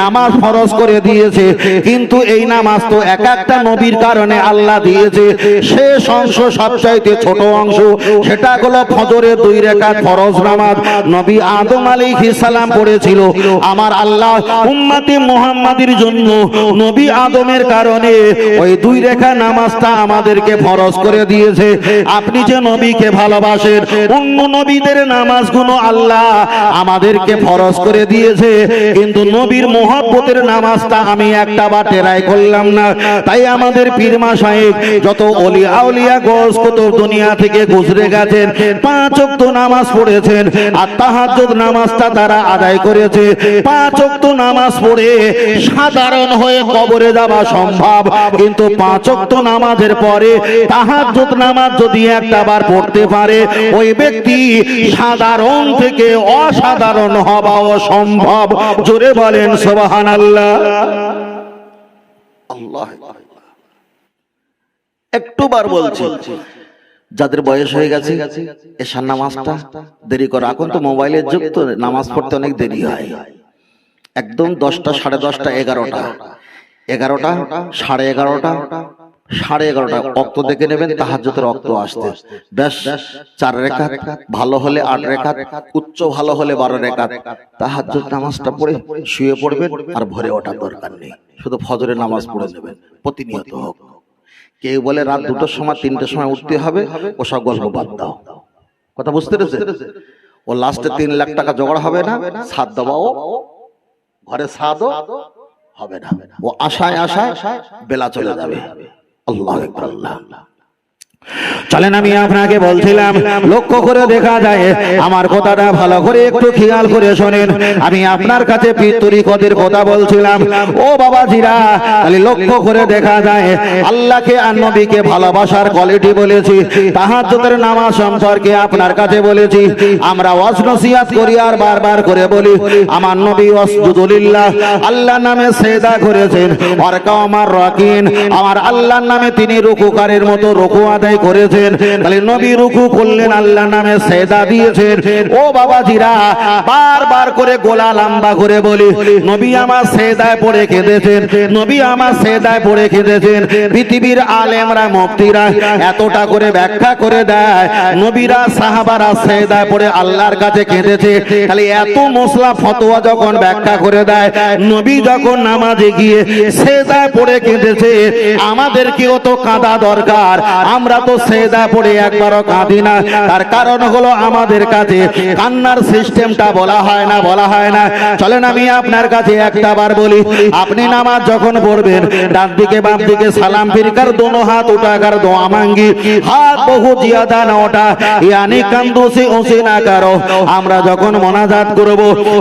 নামাজ ফরজ করে দিয়েছে, কিন্তু এই নামাজ তো এক একটা নবীর কারণে আল্লাহ দিয়েছে। শেষ অংশ সবচাইতে ছোট অংশ, সেটা হলো ফজরের দুই রেখাত ফরজ নামাজ। নবী আদম আলাইহিস সালাম পড়েছিল, আমার আল্লাহ উম্মতি মুহাম্মাদের জন্য নবী আদমের কারণে ওই দুই রেখা নামাজটা আমাদেরকে ফরজ করে দিয়েছে। আপনি যে নবীকে ভালোবাসেন, অন্য নবীদের নামাজগুলো আল্লাহ আমাদেরকে ফরজ করে দিয়েছে। কিন্তু নবীর মোহব্বতের নামাজটা আমি একটা বা টেরাই করলাম না। তাই আমাদের পীরমা সাহেব যত অলি আউলিয়া গোস কত দুনিয়া থেকে গুজরে গেছেন, পাঁচ ওয়াক্ত নামাজ পড়েছেন আর তাহাজ্জুদ নামাজটা তারা আদায় করেছে। পাঁচ ওয়াক্ত নামাজ পড়ে সাধারণ হয়ে কবরে যাওয়া সম্ভব। কিন্তু পাঁচ ওয়াক্ত নামাজের পরে তাহাজ্জুদ নামাজ যদি একটা বার পড়তে পারে, ওই ব্যক্তি সাধারণ থেকে অসাধারণ হওয়া সম্ভব। জোরে বলেন সোবাহান আল্লাহ আল্লাহ। একটু বার বলছি যাদের বয়স হয়ে গেছে এসার নামাজটা দেরি করে। এখন তো মোবাইলের যুগ তো নামাজ পড়তে অনেক দেরি হয়। একদম দশটা সাড়ে দশটা এগারোটা। এগারোটা। সাড়ে এগারোটা। সাড়ে এগারোটা অক্ত দেখে নেবেন তাহাজ্জুদের অক্ত আসতে। ব্যাস চার রেখাত ভালো হলে আট রেখাত উচ্চ ভালো হলে বারো রেখাত। তাহাজ্জুদ নামাজটা পড়ে শুয়ে পড়বেন আর ভরে ওঠার দরকার নেই। শুধু ফজরের নামাজ পড়ে নেবেন। প্রতিনিয়ত হোক। কেউ বলে রাত দুটোর সময় তিনটের সময় উঠতে হবে ওসব গল্প বাদ দাও। কথা বুঝতে পেরেছে ও লাস্টে তিন লাখ টাকা জোগাড় হবে না? সাত দেওয়াও ঘরে সাদও হবে না। ও আশায় আশায় বেলা চলে যাবে আল্লাহ আল্লাহ। চলেন আমি আপনাকে বলছিলাম, লক্ষ্য করে দেখা যায়, আমার কথাটা ভালো করে একটু খেয়াল করে শোনেন। আমি আপনার কাছে পিতরিকদের কথা বলছিলাম, ও বাবা জিরা তাহলে লক্ষ্য করে দেখা যায়, আল্লাহকে আর নবীকে ভালোবাসার কোয়ালিটি বলেছি, তাহাজ্জুদের নামাজ সম্পর্কে আপনার কাছে বলেছি, আমরা নসিহত করি আর বারবার করে বলি, আমার নবী ওয়াসজুদুলিল্লাহ আল্লাহ নামে সেদা করেছেন আমার রাকিন, আমার আল্লাহর নামে তিনি রুকুকারের মতো রুকু আদায় করেছেন। তাহলে নবী রুকু করলেন আল্লাহর নামে সেদা দিয়েছেন। ও বাবাজিরা বারবার করে গোলা লম্বা করে বলি নবী আমার সেদায় পড়ে কেঁদেছেন নবী আমার সেদায় পড়ে কেঁদেছেন। পৃথিবীর আলেমরা মুফতিরা এতটা করে ব্যাখ্যা করে দেয় নবীরা সাহাবারা সেদায় পড়ে আল্লাহর কাছে কেঁদেছে। তাহলে এত মশলা ফতোয়া যখন ব্যাখ্যা করে দেয় নবী যখন নামাজে গিয়ে সেদায় পড়ে কেঁদেছে আমাদেরকেও তো কাঁদা দরকার আমরা তো সেদা পড়ে একবারও কাঁদি না। তার কারণ হলো আমাদের কাছে কান্নার সিস্টেমটা বলা হয় না, বলা হয় না। চলেন আমি আপনার কাছে একটা বার বলি। আপনি নামাজ যখন পড়বেন, ডান দিকে, বাম দিকে, সালাম ফিরকার, দোনো হাত উঠাকার দোয়া মাঙ্গি। হাত বহু জিয়াদা না ওঠা, ইয়ানি কান্দুসি ওসি না কারও। আমরা যখন মোনাজাত করব,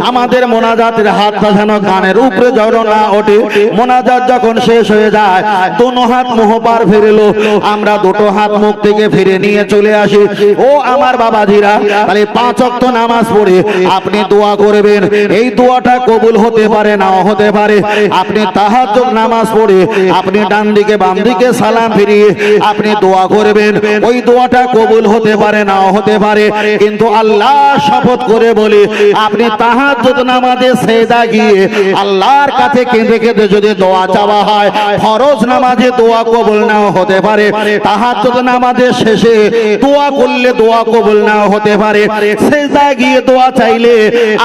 আমাদের মোনাজাতের হাতটা যেন কানের উপরে যেন না ওঠে। মোনাজাত যখন শেষ হয়ে যায়, দোনো হাত মোহপার ফিরলো। আমরা দুটো হাত মুখ থেকে ফিরে নিয়ে চলে আসি। ও আমার বাবাজিরা, তাহলে পাঁচ অক্ত নামাজ পড়ে আপনি দোয়া করবেন। এই দোয়াটা কবুল হতে পারে, নাও হতে পারে। আপনি তাহাজ্জুদ নামাজ পড়ে আপনি ডান দিকে, বাম দিকে সালাম ফিরিয়ে আপনি দোয়া করবেন। ওই দোয়াটা কবুল হতে পারে, নাও হতে পারে। কিন্তু আল্লাহ শপথ করে বলি, আপনি তাহাজ্জুদ নামাজে সেদা গিয়ে আল্লাহর কাছে কেঁদে কেঁদে যদি দোয়া চাওয়া হয়, ফরজ নামাজে দোয়া কবুল নাও হতে পারে। তাহাজ্জুদ নামাজের শেষে দোয়া করলে দোয়া কবুল নাও হতে পারে। সেজদা গিয়ে দোয়া চাইলে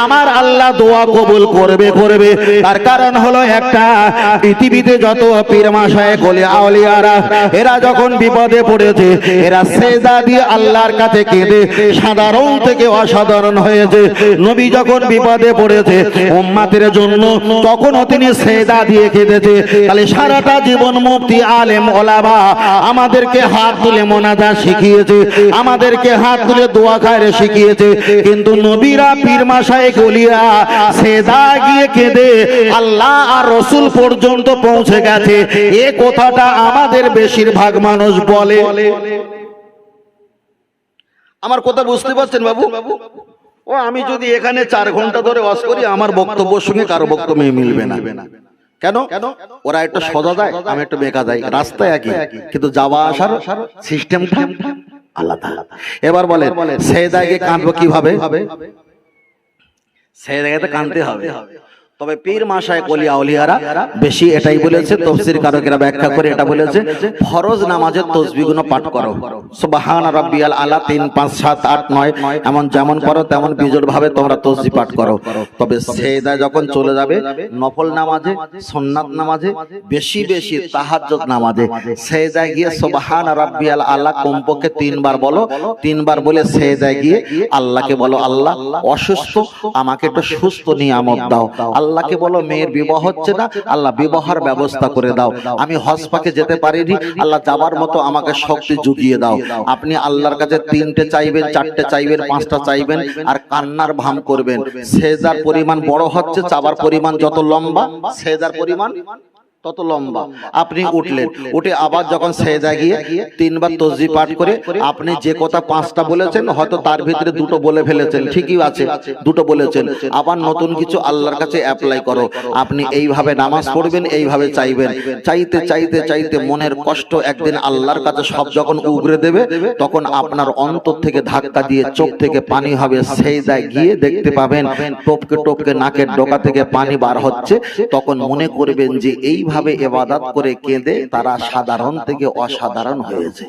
আমার আল্লাহ দোয়া কবুল করবে করবে। তার কারণ হলো একটা, পৃথিবীতে যত পীর মাসায় গলে আউলিয়ারা, এরা যখন বিপদে পড়েছে, এরা সেজদা দিয়ে আল্লাহর কাছে কেঁদে সাধারণ থেকে অসাধারণ হয়েছে। নবী যখন বিপদে পড়েছে উম্মাতের জন্য, তখনও তিনি সেজদা দিয়ে কেঁদেছে। তাহলে সারাটা জীবন মুক্তি আলেম ওলাবা আমাদেরকে হাত তুলে মোনাজা শিখিয়েছে, আমাদেরকে হাত তুলে দোয়া খায়রে শিখিয়েছে। কিন্তু নবীরা পীর মাসায় গলিয়া সেদা গিয়ে কেঁদে, আল্লাহ আর রসুল পর্যন্ত পৌঁছে গেছে। এ কথাটা আমাদের বেশিরভাগ মানুষ বলে। আমার কথা বুঝতে পারছেন বাবু? ও, আমি যদি এখানে চার ঘণ্টা ধরে ওয়াজ করি, আমার বক্তব্যের সঙ্গে কারও বক্তব্য মিলবে না। কেন? ওরা একটু সজা যায় আমি একটু বেকা যাই। রাস্তায় একই কিন্তু যাওয়া আসার সিস্টেম আলাদা। এবার বলে সেই জায়গায় কাঁদবো কীভাবে? সেই জায়গাতে কাঁদতে হবে। তবে পীর মাসায় কলিয়া অলিয়ারা বেশি এটাই বলেছে তফসির কারকেরা ব্যাখ্যা করে এটা বলেছে ফরজ নামাজের তসবিগুলো পাঠ করো। সুবহান রাব্বিয়াল আলা তিন পাঁচ সাত আট নয় এমন যেমন করো তেমন বিজোড় ভাবে তোমরা তসবি পাঠ করো। তবে সেদা যখন চলে যাবে নফল নামাজে সন্নাত নামাজে বেশি বেশি তাহাজ্জুদ নামাজে। সেদায় গিয়ে সুবহান রাব্বিয়াল আলা কমপক্ষে তিনবার বলো তিনবার বলে। সেদায় গিয়ে আল্লাহকে বলো আল্লাহ অসুস্থ আমাকে একটু সুস্থ নিয়ামত দাও আল্লাহকে বলো মেয়ের বিবাহ হচ্ছে না? আল্লাহ বিবাহের ব্যবস্থা করে দাও। আমি হজ পাকে যেতে পারিনি আল্লাহ যাবার মতো আমাকে শক্তি জুগিয়ে দাও। আপনি আল্লাহর কাছে তিনটে চাইবেন চারটে চাইবেন পাঁচটা চাইবেন আর কান্নার ভাম করবেন। সেজার পরিমাণ বড় হচ্ছে চাবার পরিমাণ যত লম্বা সেজার পরিমাণ তত লম্বা। আপনি উঠলেন। উঠে আবার যখন সেজা গিয়ে তিনবার তসজি পাঠ করে আপনি যে কথা পাঁচটা বলেছেন হয়তো তার ভিতরে দুটো বলে ফেলেছেন। ঠিকই আছে দুটো বলেছেন। আবার নতুন কিছু আল্লাহর কাছে অ্যাপ্লাই করো। আপনি এইভাবে নামাজ পড়বেন এইভাবে চাইবেন। চাইতে চাইতে চাইতে মনের কষ্ট একদিন আল্লাহর কাছে সব যখন উগরে দেবে তখন আপনার অন্তর থেকে ধাক্কা দিয়ে চোখ থেকে পানি হবে সেই যায় গিয়ে দেখতে পাবেন টপকে টপকে নাকের ডোকা থেকে পানি বার হচ্ছে তখন মনে করবেন যে এইভাবে এবাদাত করে কেঁদে তারা সাধারণ থেকে অসাধারণ হয়েছে।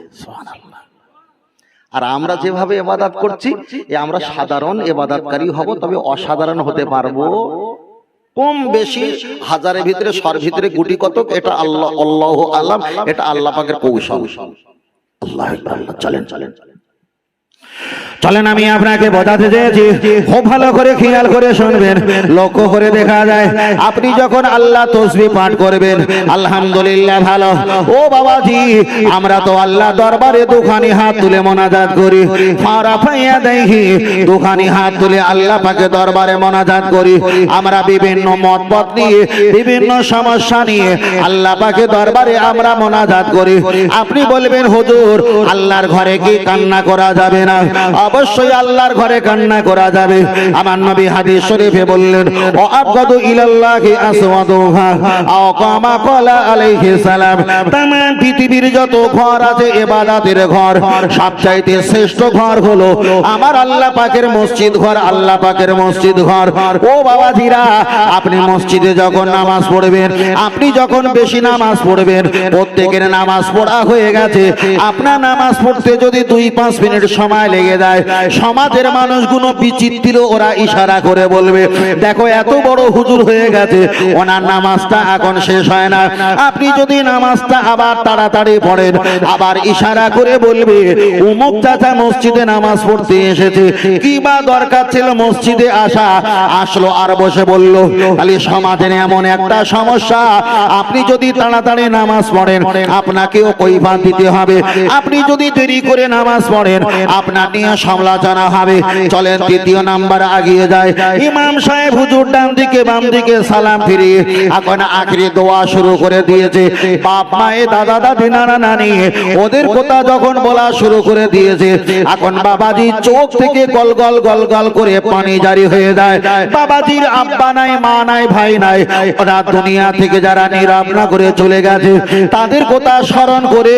আর আমরা যেভাবে এবাদাত করছি আমরা সাধারণ এবাদাতকারী হব, তবে অসাধারণ হতে পারব। কম বেশি হাজারের ভিতরে সর ভিতরে গুটি কতক, এটা আল্লাহ আল্লাহ আলাম, এটা আল্লাহ পাকের কৌশল। আল্লাহ আল্লাহ চলেন চলেন। চলেন আমি আপনাকে বোঝাতে চেয়েছি। খুব ভালো করে খেয়াল করে শুনবেন। লক্ষ্য করে দেখা যায়, আপনি যখন আল্লাহ তসবি পাঠ করবেন, আলহামদুলিল্লাহ ভালো। ও বাবাজি, আমরা তো আল্লাহ দরবারে দুখানি হাত তুলে মোনাজাত করি। ফারা ফাইয়া দেখি দুখানি হাত তুলে আল্লাহ পাকে দরবারে মোনাজাত করি। আমরা বিভিন্ন মত পথ নিয়ে, বিভিন্ন সমস্যা নিয়ে আল্লাহ পাকে দরবারে আমরা মোনাজাত করি। আপনি বলবেন, হুজুর, আল্লাহর ঘরে কি কান্না করা যাবে না? অবশ্যই আল্লাহর ঘরে কান্না করা যাবে। আমার নবী হাদিস শরীফে বললেন, ও ইলাল্লাহি আসওয়াদুহা, আও কামা ক্বালা আলাইহি সালাম পৃথিবীর যত ঘর আছে ইবাদতের ঘর, সবচাইতে শ্রেষ্ঠ ঘর হলো আমার আল্লাহ পাকের মসজিদ ঘর, আল্লাহ পাকের মসজিদ ঘর। ও বাবাজিরা, আপনি মসজিদে যখন নামাজ পড়বেন, আপনি যখন বেশি নামাজ পড়বেন, প্রত্যেকের নামাজ পড়া হয়ে গেছে। আপনার নামাজ পড়তে যদি দুই পাঁচ মিনিট সময় লেগে যায় সমাজের মানুষগুলো বিচিত্র ওরা ইশারা করে বলবে দেখো এত বড় হুজুর হয়ে গেছে ওনার নামাজটা এখন শেষ হয় না। আপনি যদি নামাজটা আবার তাড়াতাড়ি পড়েন আবার ইশারা করে বলবে উমুক চাচা মসজিদে নামাজ পড়তে এসেছে কি বা দরকার ছিল মসজিদে আসা? আসলো আর বসে বলল খালি সমাজের এমন একটা সমস্যা আপনি যদি তাড়াতাড়ি নামাজ পড়েন আপনাকেও কৈফাত দিতে হবে। আপনি যদি দেরি করে নামাজ পড়েন আপনার নিয়ে সমালোচনা হবে। চলেন তৃতীয় নাম্বার আগিয়ে যায় ইমাম সাহেব হুজুর ডান দিকে বাম দিকে সালাম ফিরিয়ে এখন আখরি দোয়া শুরু করে দিয়েছে। বাপ মায়ে দাদা দাদি নানা নানি ওদের কথা যখন বলা শুরু করে দিয়েছে এখন বাবাজি চোখ থেকে গল গল গল গল করে পানি জারি হয়ে যায়। বাবাজির আব্বা নাই মা নাই ভাই নাই। ওরা দুনিয়া থেকে যারা নীরব না করে চলে গেছে তাদের কথা স্মরণ করে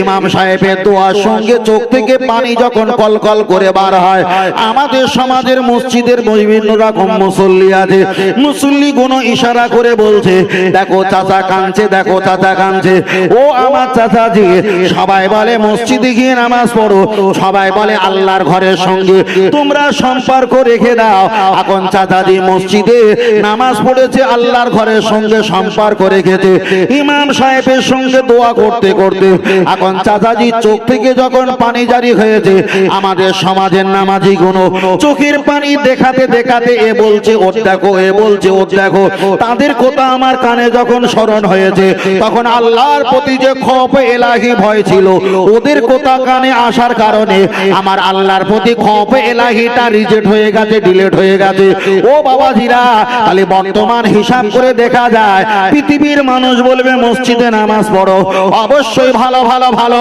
ইমাম সাহেবের দোয়ার সঙ্গে চোখ থেকে পানি যখন কল কল করে বার হয়। আমাদের সমাজের মসজিদের বিভিন্ন রকম মুসল্লি আছে। মুসল্লি কোন ইশারা করে বলছে, দেখো চাচা কাঁদছে, দেখো চাচা কাঁদছে। ও আমার চাচাজি, সবাই বলে, মসজিদে গিয়ে নামাজ পড়ো। সবাই বলে, আল্লাহর ঘরের সঙ্গে। তোমরা সম্পর্ক রেখে দাও। এখন চাচাজি মসজিদে নামাজ পড়েছে, আল্লাহর ঘরের সঙ্গে সম্পর্ক রেখেছে। ইমাম সাহেবের সঙ্গে দোয়া করতে করতে, এখন চাচাজি চোখ থেকে যখন পানি জারি হয়েছে, আমাদের সমাজের নামাজি গুণ, চোখের পানি দেখাতে দেখাতে এ বলছে, ওর দেখো, এ বলছে, ওর দেখো। তাদের কথা আমার কানে যখন স্মরণ হয়েছে, তখন আল্লাহর প্রতি যে খপ এলাহি ভয় ছিল। ওদের কথা কানে আসার কারণে আমার আল্লাহর প্রতি খপ এলাহিটা রিজেক্ট হয়ে গেছে, ডিলেট হয়ে গেছে। ও বাবাজিরা, তাহলে বর্তমান হিসাব করে দেখা যায়, পৃথিবীর মানুষ বলবে, মসজিদে নামাজ পড়ো। অবশ্যই ভালো ভালো ভালো।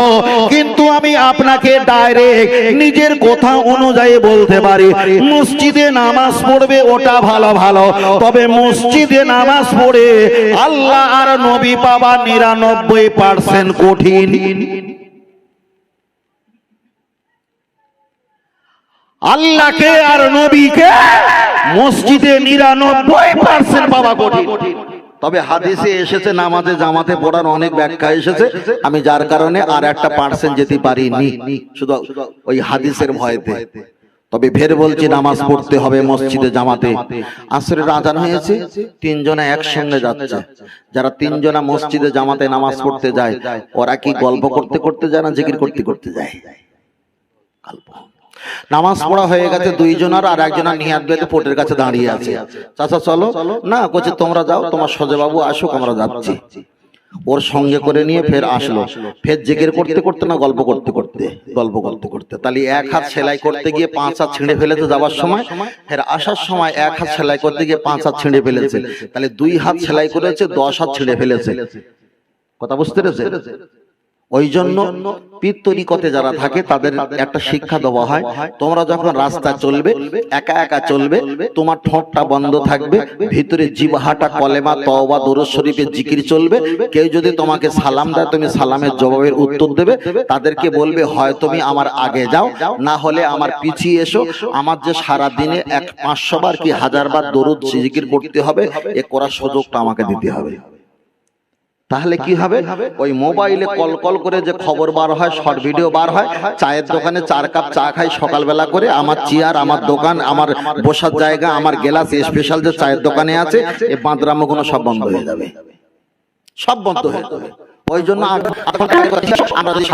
কিন্তু আমি আপনাকে ডাইরেক্ট নিজের কথা অনুযায়ী বলতে পারি, মসজিদে নামাজ পড়বে ওটা ভালো ভালো। তবে মসজিদে নামাজ পড়ে আল্লাহ আর নবী পাবা নিরানব্বই পার্সেন্ট কঠিন। আল্লাহকে আর নবীকে মসজিদে নিরানব্বই পার্সেন্ট পাওয়া কঠিন। তবে হাদিসে এসেছে, নামাজে, জামাতে পড়ার অনেক ব্যাখ্যা এসেছে। আমি যার কারণে আর একটা পার্সেন্ট যেতে পারিনি, শুধু ওই হাদিসের ভয়তে। তবে ফের বলছি, নামাজ পড়তে হবে মসজিদে, জামাতে। আসরের আজান হয়েছে, তিনজনে একসঙ্গে যাচ্ছে। যারা তিনজনা মসজিদে, জামাতে নামাজ পড়তে যায়, ওরা কি গল্প করতে করতে যায় না জিকির করতে করতে যায়? গল্প নামাজ পড়া হয়ে গেছে দুইজনার আর একজনের নিহাত বেঁধে পোটের কাছে দাঁড়িয়ে আছে। চাচা চলো। না কোচে তোমরা যাও তোমার সজবাবু আসুক আমরা যাচ্ছি। ওর সঙ্গে করে নিয়ে ফের আসলো। ফের জেগের করতে করতে না গল্প করতে করতে। গল্প করতে করতে। তাহলে এক হাত সেলাই করতে গিয়ে পাঁচ হাত ছিঁড়ে ফেলেছে যাওয়ার সময়। ফের আসার সময় এক হাত সেলাই করতে গিয়ে পাঁচ হাত ছিঁড়ে ফেলেছে। তাহলে দুই হাত সেলাই করেছে দশ হাত ছিঁড়ে ফেলেছে। কথা বুঝতে পেরেছে ওই জন্য পীর তরিকতে যারা থাকে তাদের একটা শিক্ষা দেওয়া হয়। তোমরা যখন রাস্তা চলবে একা একা চলবে তোমার ঠোঁটটা বন্ধ থাকবে ভিতরে জিবাহাটা কলেমা তওবা দরুদ শরীফের জিকির চলবে। কেউ যদি তোমাকে সালাম দেয় তুমি সালামের জবাবের উত্তর দেবে। তাদেরকে বলবে হয় তুমি আমার আগে যাও না হলে আমার পিছিয়ে এসো। আমার যে সারা দিনে এক পাঁচশো বার কি হাজার বার দরুদ জিকির করতে হবে? এ করার সুযোগটা আমাকে দিতে হবে। তাহলে কি হবে? ওই মোবাইলে কল কল করে যে খবর বার হয়, শর্ট ভিডিও বার হয়, চায়ের দোকানে চার কাপ চা খাই সকালবেলা করে, আমার চেয়ার, আমার দোকান, আমার বসার জায়গা, আমার গেলাস স্পেশাল যে চায়ের দোকানে আছে, এ বাঁদরামো কোনো সব বন্ধ হয়ে যাবে। সব বন্ধ হয়ে যাবে। ওই জন্য আমরা যদি।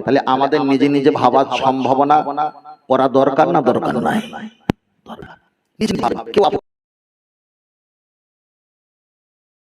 তাহলে আমাদের নিজে নিজে ভাবার সম্ভাবনা করা দরকার না দরকার নাই। দরকার। নিজে ভাবে, কেউ